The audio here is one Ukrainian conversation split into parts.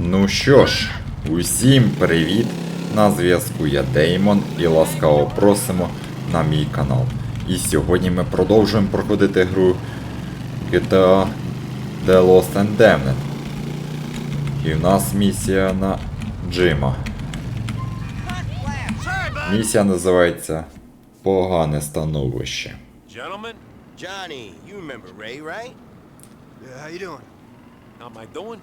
Ну що ж, усім привіт! На зв'язку я Деймон і ласкаво просимо на мій канал. І сьогодні ми продовжуємо проходити гру GTA The Lost and Damned. І в нас місія на Джима. Місія називається Погане становище. Gentlemen, Johnny, you remember Ray, right? Yeah, how you doing? how am I doing?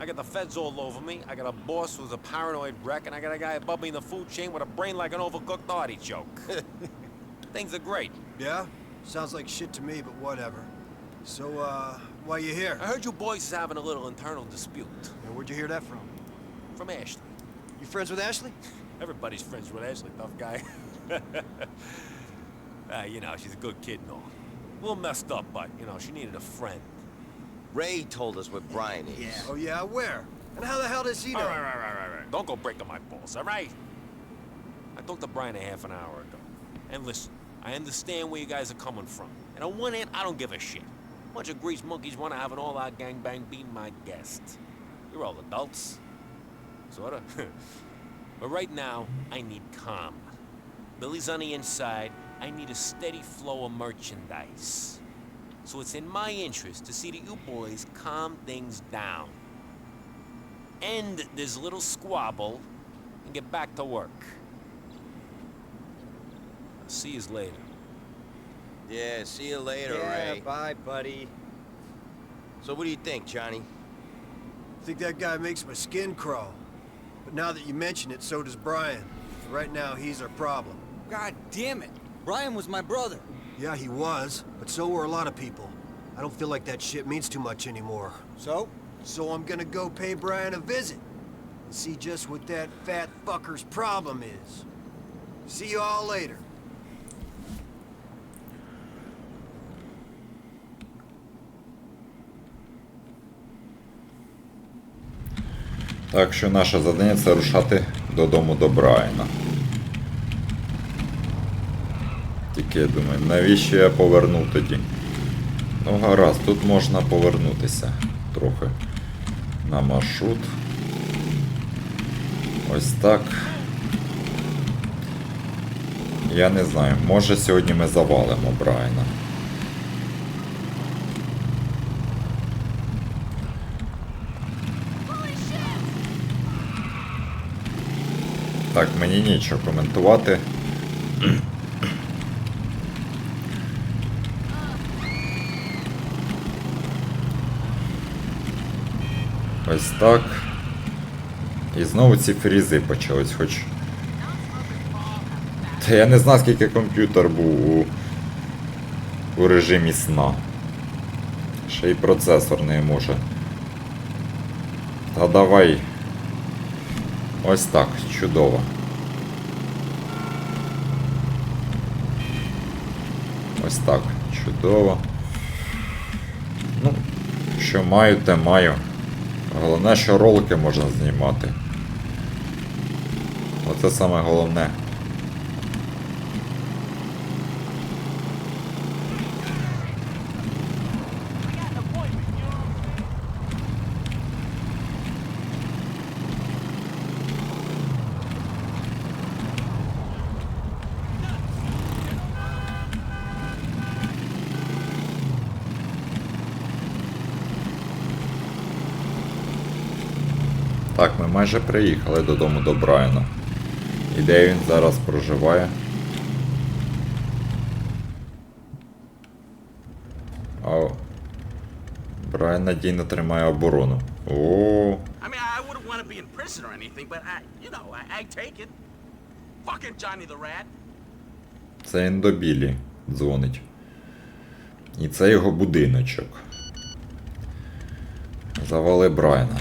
I got the feds all over me. I got a boss who's a paranoid wreck, and I got a guy above me in the food chain with a brain like an overcooked artichoke. Things are great. Yeah? Sounds like shit to me, but whatever. So, uh, why you here? I heard you boys is having a little internal dispute. Yeah, where'd you hear that from? From Ashley. You friends with Ashley? Everybody's friends with Ashley, tough guy. uh, you know, she's a good kid and all. A little messed up, but, you know, she needed a friend. Ray told us where Brian is. Yeah. Oh, yeah, where? And how the hell does he know? All right, right, right, right, right. Don't go breaking my balls, all right? I talked to Brian a half an hour ago. And listen, I understand where you guys are coming from. And on one hand, I don't give a shit. A Bunch of grease monkeys want to have an all-out gangbang being my guest. You're all adults. Sorta. but right now, I need calm. Billy's on the inside. I need a steady flow of merchandise. So it's in my interest to see that you boys calm things down end this little squabble and get back to work. See you later. Yeah, see you later, yeah, Ray. bye, buddy. So what do you think, Johnny? I think that guy makes my skin crawl. But now that you mention it, so does Brian. Right now, he's our problem. God damn it! Brian was my brother. Yeah, he was, but so were a lot of people. I don't feel like that shit means too much anymore. So? So I'm gonna go pay Brian a visit and see just what that fat fucker's problem is. See you all later. Так що наше завдання це рушати додому до Брайана. Тільки я думаю, навіщо я повернув тоді? Ну гаразд, тут можна повернутися трохи на маршрут. Ось так. Я не знаю, може сьогодні ми завалимо Брайана. Так, мені нічого коментувати. Ось так. І знову ці фрізи почались, хоч. Та я не знаю, скільки комп'ютер був у, у режимі сна. Ще й процесор не може. Та давай. Ось так, чудово. Ось так, чудово. Ну, що маю, те маю. Головне, що ролики можна знімати. Оце саме головне. Так, ми майже приїхали додому до Брайана. І де він зараз проживає? Ау. Брайан надійно тримає оборону. О, це він до Білі дзвонить. І це його будиночок. Завали Брайана.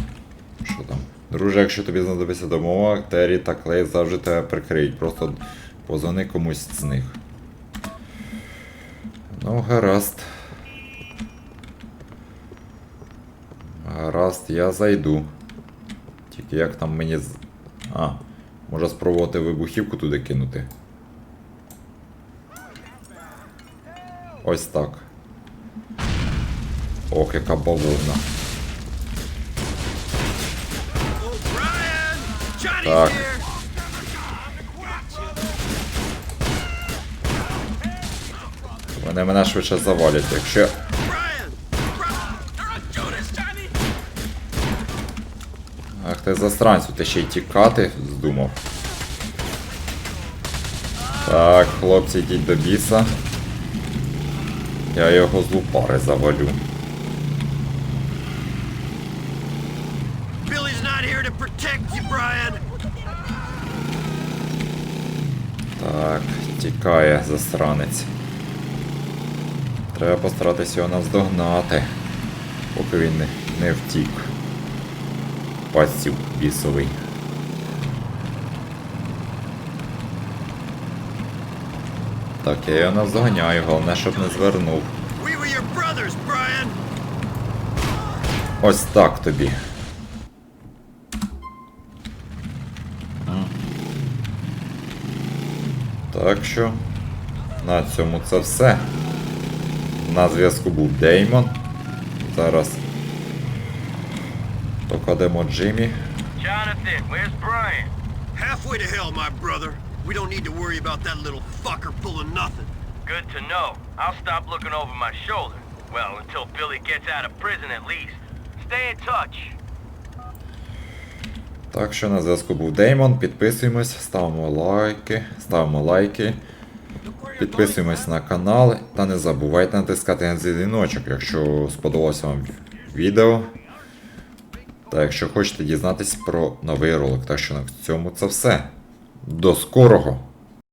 Що там? Друже, якщо тобі знадобиться допомога, Террі та Клей завжди тебе прикриють. Просто позвони комусь з них. Ну, гаразд. Гаразд, я зайду. Тільки як там мені. А, може спробувати вибухівку туди кинути. Ось так. Ох, яка бавовна. Так. Вони мене швидше завалять, якщо. Ах ти засранцю, ти ще й тікати здумав. Так, хлопці, йдіть до біса. Я його з лупари завалю. Protect you, Brian. Так, тікає засранець. Треба постаратися його наздогнати, поки він не, не втік. Пастів бісовий. Так, я його наздоганяю, головне, щоб не звернув. Ось так тобі. Так що на цьому це все. На зв'язку був Деймон. Зараз покладемо Джиммі. Jonathan, where's Brian? Halfway to hell, my brother. We don't need to worry about that little fucker pulling nothing. Good to know. I'll stop looking over my shoulder. Well, until Billy gets out of prison at least. Stay in touch. Так що на зв'язку був Деймон. Підписуємось, ставимо лайки, ставимо лайки. Підписуємось на канал та не забувайте натискати на дзвіночок, якщо сподобалося вам відео. Та якщо хочете дізнатись про новий ролик. Так що на цьому це все. До скорого!